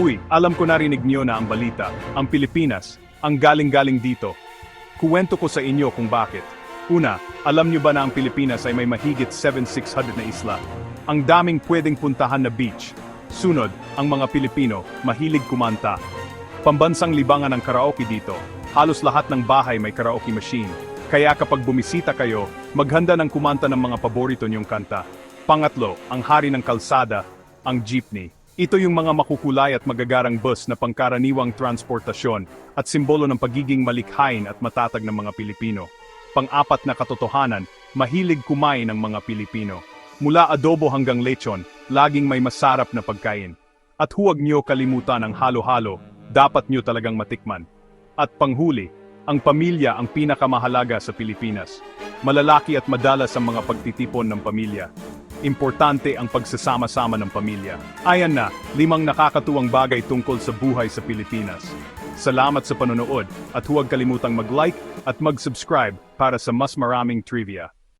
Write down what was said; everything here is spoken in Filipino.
Uy, alam ko narinig niyo na ang balita, ang Pilipinas, ang galing-galing dito. Kuwento ko sa inyo kung bakit. Una, alam niyo ba na ang Pilipinas ay may mahigit 7,600 na isla? Ang daming pwedeng puntahan na beach. Sunod, ang mga Pilipino, mahilig kumanta. Pambansang libangan ng karaoke dito. Halos lahat ng bahay may karaoke machine. Kaya kapag bumisita kayo, maghanda ng kumanta ng mga paborito niyong kanta. Pangatlo, ang hari ng kalsada, ang jeepney. Ito yung mga makukulay at magagarang bus na pangkaraniwang transportasyon at simbolo ng pagiging malikhain at matatag ng mga Pilipino. Pang-apat na katotohanan, mahilig kumain ng mga Pilipino. Mula adobo hanggang lechon, laging may masarap na pagkain. At huwag niyo kalimutan ang halo-halo, dapat niyo talagang matikman. At panghuli, ang pamilya ang pinakamahalaga sa Pilipinas. Malalaki at madalas ang mga pagtitipon ng pamilya. Importante ang pagsasama-sama ng pamilya. Ayan na, limang nakakatuwang bagay tungkol sa buhay sa Pilipinas. Salamat sa panonood at huwag kalimutang mag-like at mag-subscribe para sa mas maraming trivia.